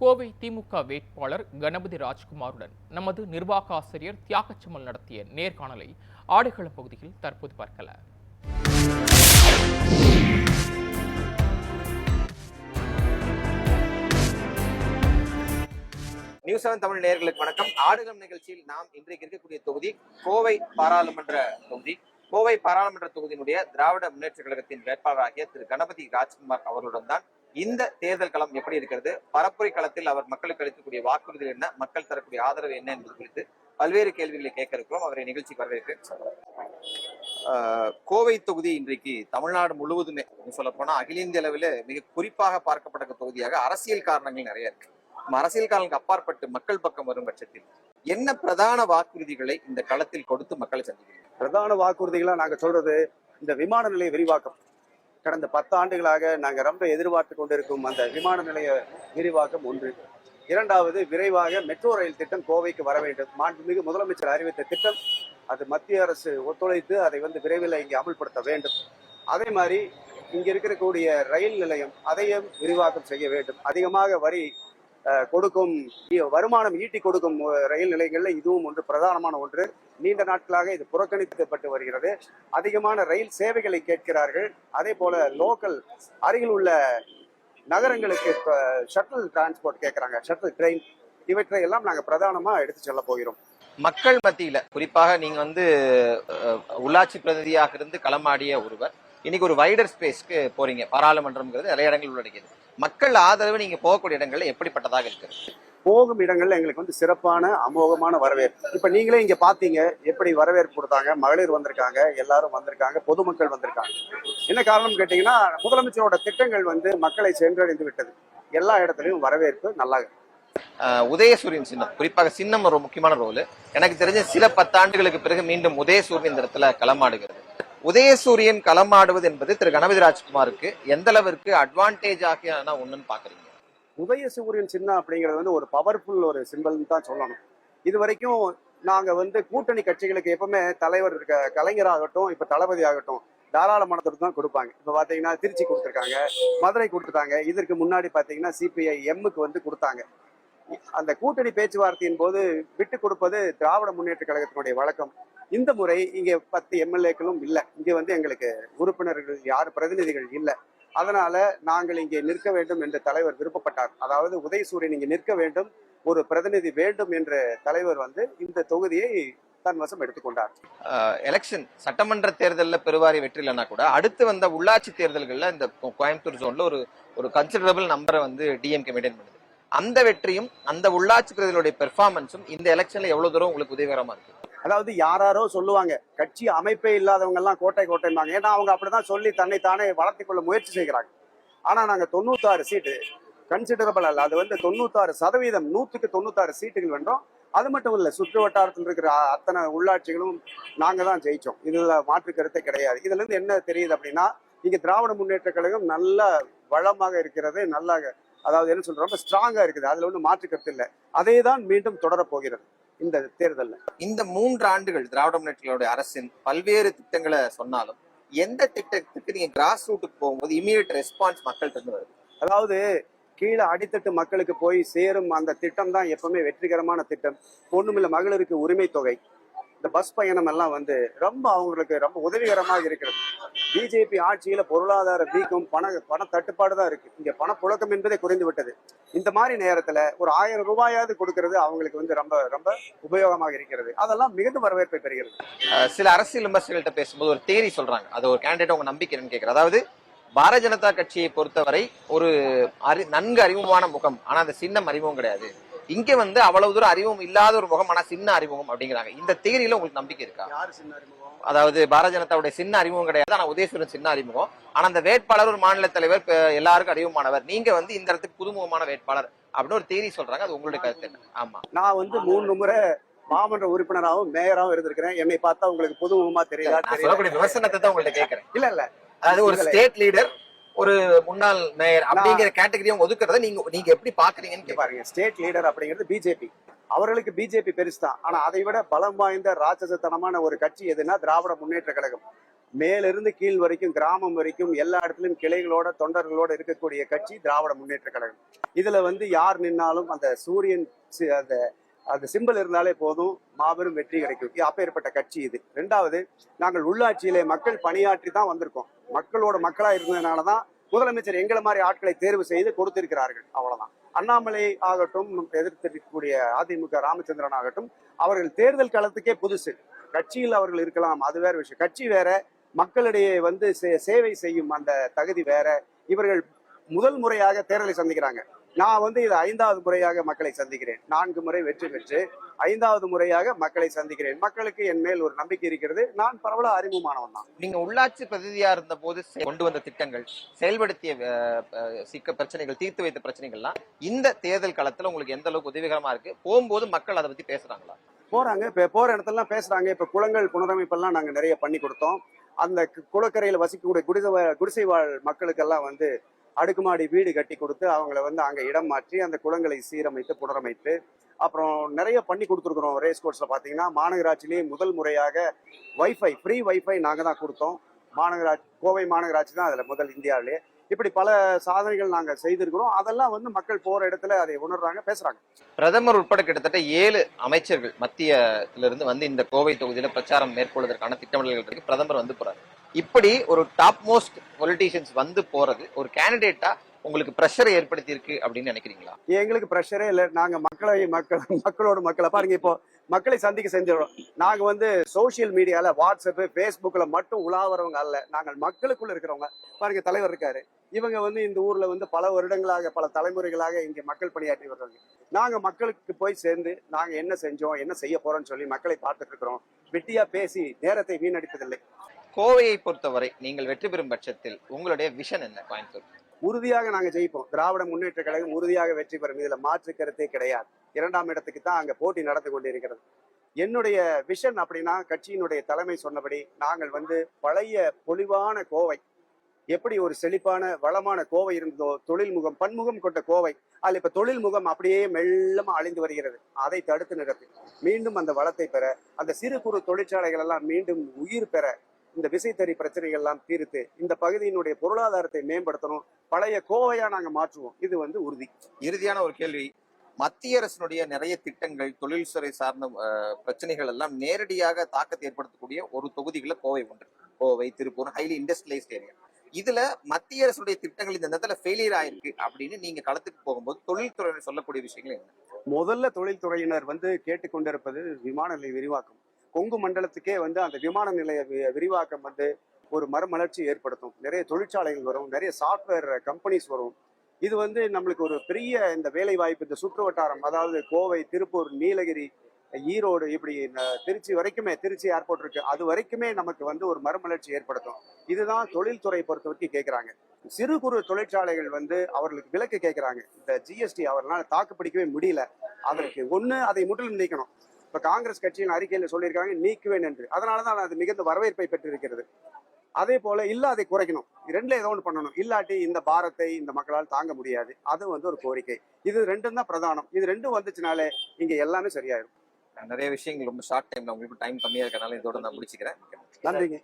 கோவை திமுக வேட்பாளர் கணபதி ராஜ்குமாருடன் நமது நிர்வாக ஆசிரியர் தியாகச்சமல் நடத்திய நேர்காணலை ஆடுகளம் பகுதியில் தற்போது பார்க்கல. நியூஸ் செவன் தமிழ் நேயர்களுக்கு வணக்கம். ஆடுகளம் நிகழ்ச்சியில் நாம் இன்றைக்கு இருக்கக்கூடிய தொகுதி கோவை பாராளுமன்ற தொகுதி. கோவை பாராளுமன்ற தொகுதியினுடைய திராவிட முன்னேற்ற கழகத்தின் வேட்பாளராகிய திரு கணபதி ராஜ்குமார் அவர்களுடன் தான் இந்த தேர்தல் களம் எப்படி இருக்கிறது? பரப்புரை களத்தில் அவர் மக்களுக்கு அளிக்கக்கூடிய வாக்குறுதிகள் என்ன? மக்கள் தரக்கூடிய ஆதரவு என்ன என்பது குறித்து பல்வேறு கேள்விகளை கேட்க இருக்கிறோம். அவரை நிகழ்ச்சிக்கு வரவேற்கிறேன் கோவை தொகுதி இன்றைக்கு தமிழ்நாடு முழுவதுமே சொல்ல போனா அகில இந்திய அளவில் மிக குறிப்பாக பார்க்கப்பட்ட தொகுதியாக அரசியல் காரணங்கள் நிறைய இருக்கு. அரசியல் காலங்களுக்கு அப்பாற்பட்டு மக்கள் பக்கம் வரும் பட்சத்தில் என்ன பிரதான வாக்குறுதிகளை இந்த களத்தில் கொடுத்து மக்களை சந்திக்கிறீங்க பிரதான வாக்குறுதிகளா நாங்க சொல்றது இந்த விமான நிலைய விரிவாக்கம். கடந்த பத்து ஆண்டுகளாக ரொம்ப எதிர்பார்த்து கொண்டிருக்கும் அந்த விமான நிலைய விரிவாக்கம் ஒன்று. இரண்டாவது விரைவாக மெட்ரோ ரயில் திட்டம் கோவைக்கு வர வேண்டும். மாண்புமிகு முதலமைச்சர் அறிவித்த திட்டம் அது மத்திய அரசு ஒத்துழைத்து அதை வந்து விரைவில் இங்கே அமல்படுத்த வேண்டும். அதே மாதிரி இங்கே இருக்கக்கூடிய ரயில் நிலையம் அதையும் விரிவாக்கம் செய்ய வேண்டும். அதிகமாக வரி கொடுக்கும் வருமானம் ஈட்டி கொடுக்கும் ரயில் நிலையங்களில் இதுவும் ஒன்று பிரதானமான ஒன்று. நீண்ட நாட்களாக இது புறக்கணிக்கப்பட்டு வருகிறது. அதிகமான ரயில் சேவைகளை கேட்கிறார்கள். அதே போல லோக்கல் அருகில் உள்ள நகரங்களுக்கு ஷட்டில் டிரான்ஸ்போர்ட் கேட்குறாங்க. ஷட்டில் ட்ரெயின் இவற்றை எல்லாம் நாங்கள் பிரதானமாக எடுத்து செல்ல போகிறோம். மக்கள் மத்தியில குறிப்பாக நீங்க வந்து உள்ளாட்சி பிரதிநிதியாக இருந்து களமாடிய ஒருவர் இன்னைக்கு ஒரு வைடர் ஸ்பேஸ்க்கு போறீங்க. பாராளுமன்றம்ங்கிறது நிறைய இடங்கள் உள்ளடக்கியது. மக்கள் ஆதரவு நீங்க போகக்கூடிய இடங்கள்ல எப்படிப்பட்டதாக இருக்கிறது? போகும் இடங்கள்ல எங்களுக்கு வந்து சிறப்பான அமோகமான வரவேற்பு. இப்ப நீங்களே இங்க பாத்தீங்க எப்படி வரவேற்பு கொடுத்தாங்க மகளிர் வந்திருக்காங்க எல்லாரும் வந்திருக்காங்க பொதுமக்கள் வந்திருக்காங்க. என்ன காரணம் கேட்டீங்கன்னா முதலமைச்சரோட திட்டங்கள் வந்து மக்களை சென்றடைந்து விட்டது. எல்லா இடத்துலயும் வரவேற்பு நல்லா இருக்கு. உதயசூரியன் சின்னம். குறிப்பாக சின்னம் ஒரு முக்கியமான ரோல். எனக்கு தெரிஞ்ச சில பத்தாண்டுகளுக்கு பிறகு மீண்டும் உதயசூரியன் இந்த இடத்துல களமாடுகிறது. உதயசூரியன் களமாடுவது என்பது திரு கணபதி ராஜ்குமாருக்கு எந்த அளவிற்கு அட்வான்டேஜ் ஆகியான ஒண்ணுன்னு பாக்குறீங்க? உதயசூரியன் சின்னம் அப்படிங்கிறது வந்து ஒரு பவர்ஃபுல் ஒரு சிம்பிள் தான் சொல்லணும். இது வரைக்கும் நாங்க வந்து கூட்டணி கட்சிகளுக்கு எப்பவுமே தலைவர் இருக்க கலைஞராகட்டும் இப்ப தளபதி ஆகட்டும் தாராளமானத்துக்கு தான் கொடுப்பாங்க. இப்ப பாத்தீங்கன்னா திருச்சி கொடுத்துருக்காங்க மதுரை கொடுத்துட்டாங்க இதற்கு முன்னாடி பாத்தீங்கன்னா சிபிஐ எம்முக்கு வந்து கொடுத்தாங்க. அந்த கூட்டணி பேச்சுவார்த்தையின் போது விட்டு கொடுப்பது திராவிட முன்னேற்ற கழகத்தினுடைய வழக்கம். இந்த முறை இங்க பத்து எம்எல்ஏக்களும் இல்லை. இங்க வந்து எங்களுக்கு உறுப்பினர்கள் யார் பிரதிநிதிகள் இல்லை. அதனால நாங்கள் இங்கே நிற்க வேண்டும் என்று தலைவர் விருப்பப்பட்டார். அதாவது உதயசூரியன் இங்கே நிற்க வேண்டும் ஒரு பிரதிநிதி வேண்டும் என்ற தலைவர் வந்து இந்த தொகுதியை தன் வசம் எடுத்துக்கொண்டார். எலெக்ஷன் சட்டமன்ற தேர்தலில் பெருவாரி வெற்றி இல்லைன்னா கூட அடுத்து வந்த உள்ளாட்சி தேர்தல்களில் இந்த கோயம்புத்தூர் ஜோன்ல ஒரு ஒரு கன்சிடரபிள் நம்பரை வந்து டிஎம்கே மெயின்டைன் பண்ணுது. அந்த வெற்றியும் அந்த உள்ளாட்சி தேர்தலுடைய பெர்ஃபார்மன்ஸும் இந்த எலெக்ஷன்ல எவ்வளவு தூரம் உங்களுக்கு உதவிகரமா இருக்கு? அதாவது யாராரோ சொல்லுவாங்க கட்சி அமைப்பே இல்லாதவங்க எல்லாம் கோட்டை கோட்டைம்பாங்க. ஏன்னா அவங்க அப்படிதான் சொல்லி தன்னை தானே வளர்த்திக் கொள்ள முயற்சி செய்கிறாங்க. ஆனா நாங்க தொண்ணூத்தாறு சீட்டு கன்சிடரபிள் அல்ல. அது வந்து தொண்ணூத்தாறு சதவீதம் நூற்றுக்கு தொண்ணூத்தாறு சீட்டுகள் வென்றோம். அது மட்டும் இல்ல சுற்று வட்டாரத்தில் இருக்கிற அத்தனை உள்ளாட்சிகளும் நாங்க தான் ஜெயிச்சோம். இதுல மாற்று கருத்தே கிடையாது. இதுல இருந்து என்ன தெரியுது அப்படின்னா இங்க திராவிட முன்னேற்ற கழகம் நல்ல வளமாக இருக்கிறது நல்ல அதாவது என்ன சொல்றோம் ரொம்ப ஸ்ட்ராங்கா இருக்குது. அதுல ஒன்றும் மாற்று கருத்து இல்லை. அதே தான் மீண்டும் தொடரப் போகிறது. இந்த தேர்தலில். இந்த மூன்று ஆண்டுகள் திராவிட முன்னேற்றங்களுடைய அரசின் பல்வேறு திட்டங்களை சொன்னாலும் எந்த திட்டத்துக்கு நீங்க கிராஸ் ரூட்டுக்கு போகும்போது இமீடியட் ரெஸ்பான்ஸ் மக்கள் இருந்து வருது? அதாவது கீழே அடித்தட்டு மக்களுக்கு போய் சேரும் அந்த திட்டம் தான் எப்பவுமே வெற்றிகரமான திட்டம். ஒண்ணுமில்ல மகளிருக்கு உரிமை தொகை இந்த பஸ் பயணம் எல்லாம் வந்து ரொம்ப அவங்களுக்கு ரொம்ப உதவிகரமாக இருக்கிறது. பிஜேபி ஆட்சியில பொருளாதார வீக்கம் பண பண தட்டுப்பாடு தான் இருக்கு. இங்க பணப்புழக்கம் என்பதே குறைந்து விட்டது. இந்த மாதிரி நேரத்துல ஒரு ஆயிரம் ரூபாயாவது கொடுக்கறது அவங்களுக்கு வந்து ரொம்ப ரொம்ப உபயோகமாக இருக்கிறது. அதெல்லாம் மிகுந்த வரவேற்பை பெறுகிறது. சில அரசியல் விமர்சகர்கள்ட்ட பேசும்போது ஒரு தேரி சொல்றாங்க. அது ஒரு கேண்டிடேட் உங்க நம்பிக்கைன்னு என்னன்னு அதாவது பாரதிய ஜனதா கட்சியை பொறுத்தவரை ஒரு அறி நன்கு அறிமுகமான முகம் ஆனா அந்த சின்னம் அறிமுகம் கிடையாது. இங்க வந்து அவ்வளவு தூரம் அறிமுகம் இல்லாத ஒரு முகம் ஆனா சின்ன அறிமுகம் அப்படிங்கிறாங்க. இந்த தேரியில உங்களுக்கு நம்பிக்கை இருக்கா? அதாவது பாரதிய ஜனதாவுடைய சின்ன அறிமுகம் கிடையாது ஆனா உதயசூரன் சின்ன அறிமுகம். ஆனா அந்த வேட்பாளர் ஒரு மாநில தலைவர் எல்லாருக்கும் அறிமுகமானவர். நீங்க வந்து இந்த இடத்துக்கு புதுமுகமான வேட்பாளர் அப்படின்னு ஒரு தேரி சொல்றாங்க. அது உங்களுடைய கருத்து என்ன? ஆமா. நான் வந்து மூணு முறை மாமன்ற உறுப்பினராகவும் மேயராகவும் இருந்திருக்கிறேன். என்னை பார்த்தா உங்களுக்கு புதுமுகமா தெரியுதா? சொல்லக்கூடிய விமர்சனத்தை தான் உங்கள்ட்ட கேட்கறேன். இல்ல இல்ல. அதாவது ஒரு ஸ்டேட் லீடர் ஒரு முன்னாள் மேயர் அப்படிங்கிற கேட்டகரியை ஒதுக்குறத நீங்க நீங்க எப்படி பாக்குறீங்கன்னு பாருங்க ஸ்டேட் லீடர் அப்படிங்கிறது பிஜேபி அவர்களுக்கு பிஜேபி பெருசு தான் ஆனா அதை விட பலம் வாய்ந்த ராட்சசத்தனமான ஒரு கட்சி எதுனா திராவிட முன்னேற்ற கழகம். மேலிருந்து கீழ் வரைக்கும் கிராமம் வரைக்கும் எல்லா இடத்துலயும் கிளைகளோட தொண்டர்களோட இருக்கக்கூடிய கட்சி திராவிட முன்னேற்ற கழகம். இதுல வந்து யார் நின்னாலும் அந்த சூரியன் அந்த அந்த சிம்பல் இருந்தாலே போதும். மாபெரும் வெற்றி கிடைக்கும். அப்பேற்பட்ட கட்சி இது. ரெண்டாவது நாங்கள் உள்ளாட்சியிலே மக்கள் பணியாற்றி தான் வந்திருக்கோம். மக்களோட மக்களா இருந்ததுனால தான் முதலமைச்சர் எங்களை மாதிரி ஆட்களை தேர்வு செய்து கொடுத்திருக்கிறார்கள். அவ்வளவுதான். அண்ணாமலை ஆகட்டும் எதிர்த்திருக்கக்கூடிய அதிமுக ராமச்சந்திரன் ஆகட்டும் அவர்கள் தேர்தல் களத்துக்கே புதுசு. கட்சியில் அவர்கள் இருக்கலாம் அது வேற விஷயம். கட்சி வேற மக்களிடையே வந்து சே- சேவை செய்யும் அந்த தகுதி வேற. இவர்கள் முதல் முறையாக தேர்தலை சந்திக்கிறாங்க. நான் வந்து இது ஐந்தாவது முறையாக மக்களை சந்திக்கிறேன். நான்கு முறை வெற்றி பெற்று ஐந்தாவது முறையாக மக்களை சந்திக்கிறேன். மக்களுக்கு என் மேல் ஒரு நம்பிக்கை இருக்கிறது. நான் பரவலா அறிமுகமானவன் தான். நீங்க உள்ளாட்சி பிரதிநிதியா இருந்த போது கொண்டு வந்த திட்டங்கள் செயல்படுத்திய சிக்க பிரச்சனைகள் தீர்த்து வைத்த பிரச்சனைகள்லாம் இந்த தேர்தல் களத்துல உங்களுக்கு எந்த அளவுக்கு உதவிகரமா இருக்கு? போகும்போது மக்கள் அதை பத்தி பேசுறாங்களா? போறாங்க. இப்ப போற இடத்துலலாம் பேசுறாங்க. இப்ப குளங்கள் புனரமைப்பெல்லாம் நாங்க நிறைய பண்ணி கொடுத்தோம். அந்த குளக்கரையில வசிக்கக்கூடிய குடிசை குடிசை வாழ் மக்களுக்கெல்லாம் வந்து அடுக்குமாடி வீடு கட்டி கொடுத்து அவங்கள வந்து அங்கே இடம் மாற்றி அந்த குளங்களை சீரமைத்து புனரமைத்து அப்புறம் நிறைய பண்ணி கொடுத்துருக்குறோம் ரேஸ் கோர்ஸில் பார்த்தீங்கன்னா மாநகராட்சியிலேயே முதல் முறையாக வைஃபை ஃப்ரீ வைஃபை நாங்கள் தான் கொடுத்தோம். மாநகராட்சி கோவை மாநகராட்சி தான் அதில் முதல் இந்தியாவிலே இப்படி பல சாதனைகள் நாங்கள் செய்திருக்கிறோம். அதெல்லாம் வந்து மக்கள் போற இடத்துல அதை உணர்றாங்க பேசுறாங்க. பிரதமர் உட்பட கிட்டத்தட்ட ஏழு அமைச்சர்கள் மத்தியத்திலிருந்து வந்து இந்த கோவை தொகுதியில பிரச்சாரம் மேற்கொள்வதற்கான திட்டமிடல்கள் இருக்கு. பிரதமர் வந்து போறாரு. இப்படி ஒரு டாப் மோஸ்ட் பொலிட்டீஷியன்ஸ் வந்து போறது ஒரு கேண்டிடேட்டா உங்களுக்கு பிரஷரை ஏற்படுத்தி இருக்கு அப்படின்னு நினைக்கிறீங்களா? எங்களுக்கு ப்ரெஷரே இல்லை. நாங்க மக்களை மக்கள் மக்களோட மக்களை. பாருங்க இப்போ மக்களை சந்திக்க செஞ்சிடறோம். நாங்க வந்து சோசியல் மீடியால வாட்ஸ்அப்பு ஃபேஸ்புக்ல மட்டும் உலாவறவங்க அல்ல. நாங்கள் மக்களுக்குள்ள இருக்கிறவங்க. பாருங்க தலைவர் இருக்காரு. இவங்க வந்து இந்த ஊர்ல வந்து பல வருடங்களாக பல தலைமுறைகளாக இங்க மக்கள் பணியாற்றி வர்றாங்க நாங்க மக்களுக்கு போய் சேர்ந்து நாங்க என்ன செஞ்சோம் என்ன செய்ய போறோம்னு சொல்லி மக்களை பார்த்துட்டு இருக்கிறோம். வெட்டியா பேசி நேரத்தை வீணடிப்பதில்லை. கோவையை பொறுத்தவரை நீங்கள் வெற்றி பெறும் பட்சத்தில் உங்களுடைய விஷன் என்ன? கோயம்புத்தூர். உறுதியாக நாங்க ஜெயிப்போம். திராவிட முன்னேற்ற கழகம் உறுதியாக வெற்றி பெறும். இதுல மாற்று கருத்தே கிடையாது. இரண்டாம் இடத்துக்கு தான் அங்கே போட்டி நடந்து கொண்டிருக்கிறது. என்னுடைய விஷன் அப்படின்னா கட்சியினுடைய தலைமை சொன்னபடி நாங்கள் வந்து பழைய பொலிவான கோவை எப்படி ஒரு செழிப்பான வளமான கோவை இருந்ததோ தொழில்முகம் பன்முகம் கொண்ட கோவை அதில் இப்ப தொழில் முகம் அப்படியே மெல்லமா அழிந்து வருகிறது. அதை தடுத்து நிறுத்தி. மீண்டும் அந்த வளத்தை பெற அந்த சிறு குறு தொழிற்சாலைகள் எல்லாம் மீண்டும் உயிர் பெற இந்த விசைத்தறி பிரச்சனைகள் எல்லாம் தீர்த்து இந்த பகுதியினுடைய பொருளாதாரத்தை மேம்படுத்தணும் பழைய கோவையா நாங்க மாற்றுவோம். இது வந்து உறுதி. இறுதியான ஒரு கேள்வி. மத்திய அரசினுடைய நிறைய திட்டங்கள் தொழில்துறை சார்ந்த பிரச்சனைகள் எல்லாம் நேரடியாக தாக்கத்தை ஏற்படுத்தக்கூடிய ஒரு தொகுதிகளில் கோவை ஒன்று. Kovai Tiruppur highly industrialised area இதுல மத்திய அரசுடைய திட்டங்கள் இந்த நேரத்துல ஃபெயிலியர் ஆயிருக்கு அப்படின்னு நீங்க களத்துக்கு போகும்போது தொழில்துறையினர் சொல்லக்கூடிய விஷயங்கள் என்ன? முதல்ல தொழில்துறையினர் வந்து கேட்டுக்கொண்டிருப்பது விமான நிலைய விரிவாக்கம். கொங்கு மண்டலத்துக்கே வந்து அந்த விமான நிலைய வி- விரிவாக்கம் வந்து ஒரு மறுமலர்ச்சி ஏற்படுத்தும். நிறைய தொழிற்சாலைகள் வரும் நிறைய சாஃப்ட்வேர் கம்பெனிஸ் வரும். இது வந்து நம்மளுக்கு ஒரு பெரிய இந்த வேலை வாய்ப்பு இந்த சுற்று வட்டாரம் அதாவது கோவை திருப்பூர் நீலகிரி ஈரோடு இப்படி திருச்சி வரைக்குமே திருச்சி ஏர்போர்ட் இருக்கு. அது வரைக்குமே நமக்கு வந்து ஒரு மறுமலர்ச்சி ஏற்படுத்தும். இதுதான் தொழில்துறை பொறுத்த வரைக்கும் கேட்குறாங்க சிறு குறு தொழிற்சாலைகள் வந்து அவர்களுக்கு விலக்கு கேட்குறாங்க இந்த ஜிஎஸ்டி அவர்களால் தாக்கு பிடிக்கவே முடியல. அதற்கு ஒண்ணு அதை முற்றிலும் நீக்கணும். இப்ப காங்கிரஸ் கட்சியின் அறிக்கையில சொல்லியிருக்காங்க நீக்குவேன் என்று. அதனால தான் அது மிகுந்த வரவேற்பை பெற்றிருக்கிறது. அதே போல இல்ல அதை குறைக்கணும். ரெண்டுல ஏதோ ஒன்று பண்ணணும். இல்லாட்டி இந்த பாரத்தை இந்த மக்களால் தாங்க முடியாது. அது வந்து ஒரு கோரிக்கை. இது ரெண்டும் தான் பிரதானம். இது ரெண்டும் வந்துச்சுனாலே இங்க எல்லாமே சரியாயிரும். நிறைய விஷயங்கள் ரொம்ப ஷார்ட் டைம்ல உங்களுக்கு டைம் கம்மியா இருக்கறனால இதோட நான் முடிச்சுக்கிறேன். நன்றிங்க.